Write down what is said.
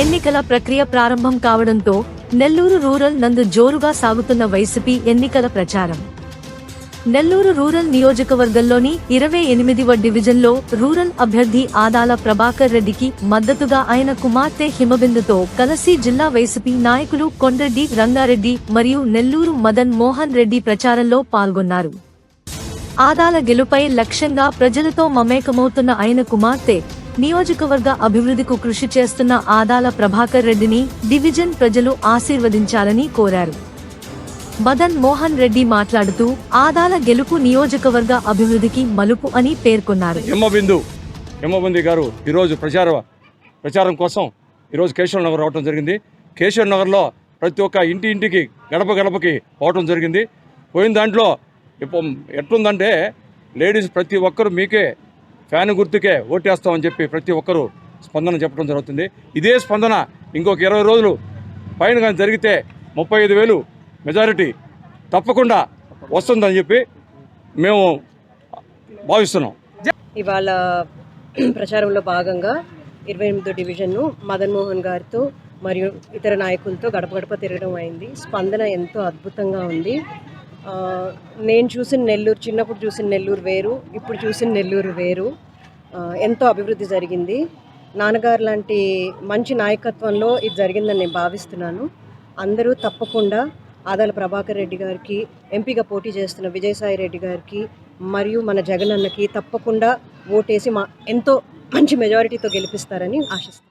ఎన్నికల ప్రక్రియ ప్రారంభం కావడంతో నెల్లూరు రూరల్ నందు జోరుగా సాగుతున్న వైసీపీ ఎన్నికల ప్రచారం. నెల్లూరు రూరల్ నియోజకవర్గంలోని ఇరవై ఎనిమిదివ డివిజన్లో రూరల్ అభ్యర్థి ఆదాల ప్రభాకర్ రెడ్డికి మద్దతుగా ఆయన కుమార్తె హిమబిందుతో కలసి జిల్లా వైసీపీ నాయకులు కొండ్రెడ్డి రంగారెడ్డి మరియు నెల్లూరు మదన్ మోహన్ రెడ్డి ప్రచారంలో పాల్గొన్నారు. ఆదాల గెలుపై లక్ష్యంగా ప్రజలతో మమేకమవుతున్న ఆయన కుమార్తె నియోజకవర్గ అభివృద్ధికు కృషి చేస్తున్న ఆదాల ప్రభాకర్ రెడ్డిని డివిజన్ ప్రజలు ఆశీర్వదించాలని కోరారు. మదన్ మోహన్ రెడ్డి మాట్లాడుతూ ఆదాల గెలుపు నియోజకవర్గ అభివృద్ధికి మలుపు అని పేర్కొన్నారు. హిమబిందు హిమబిందు గారు ఈరోజు ప్రచార ప్రచారం కోసం ఈరోజు కేశవ నగర్ రావడం జరిగింది. కేశవ నగర్లో ప్రతి ఒక్క ఇంటి ఇంటికి గడప గడపకి పోవటం జరిగింది. పోయిన దాంట్లో ఇప్పుడు ఎట్లుందంటే లేడీస్ ప్రతి ఒక్కరు మీకే ఫ్యాన్ గుర్తుకే ఓటేస్తామని చెప్పి ప్రతి ఒక్కరూ స్పందన చెప్పడం జరుగుతుంది. ఇదే స్పందన ఇంకొక ఇరవై రోజులు పైన కానీ జరిగితే ముప్పై ఐదు వేలు మెజారిటీ తప్పకుండా వస్తుందని చెప్పి మేము భావిస్తున్నాం. ఇవాళ ప్రచారంలో భాగంగా ఇరవై ఎనిమిదో డివిజన్ను మదన్మోహన్ గారితో మరియు ఇతర నాయకులతో గడప గడప తిరగడం అయింది. స్పందన ఎంతో అద్భుతంగా ఉంది. నేను చూసిన నెల్లూరు చిన్నప్పుడు చూసిన నెల్లూరు వేరు ఇప్పుడు చూసిన నెల్లూరు వేరు. ఎంతో అభివృద్ధి జరిగింది. నాన్నగారు లాంటి మంచి నాయకత్వంలో ఇది జరిగిందని నేను భావిస్తున్నాను. అందరూ తప్పకుండా ఆదాల ప్రభాకర్ రెడ్డి గారికి ఎంపీగా పోటీ చేస్తున్న విజయసాయి రెడ్డి గారికి మరియు మన జగన్ అన్నకి తప్పకుండా ఓటేసి మా ఎంతో మంచి మెజారిటీతో గెలిపిస్తారని ఆశిస్తున్నాను.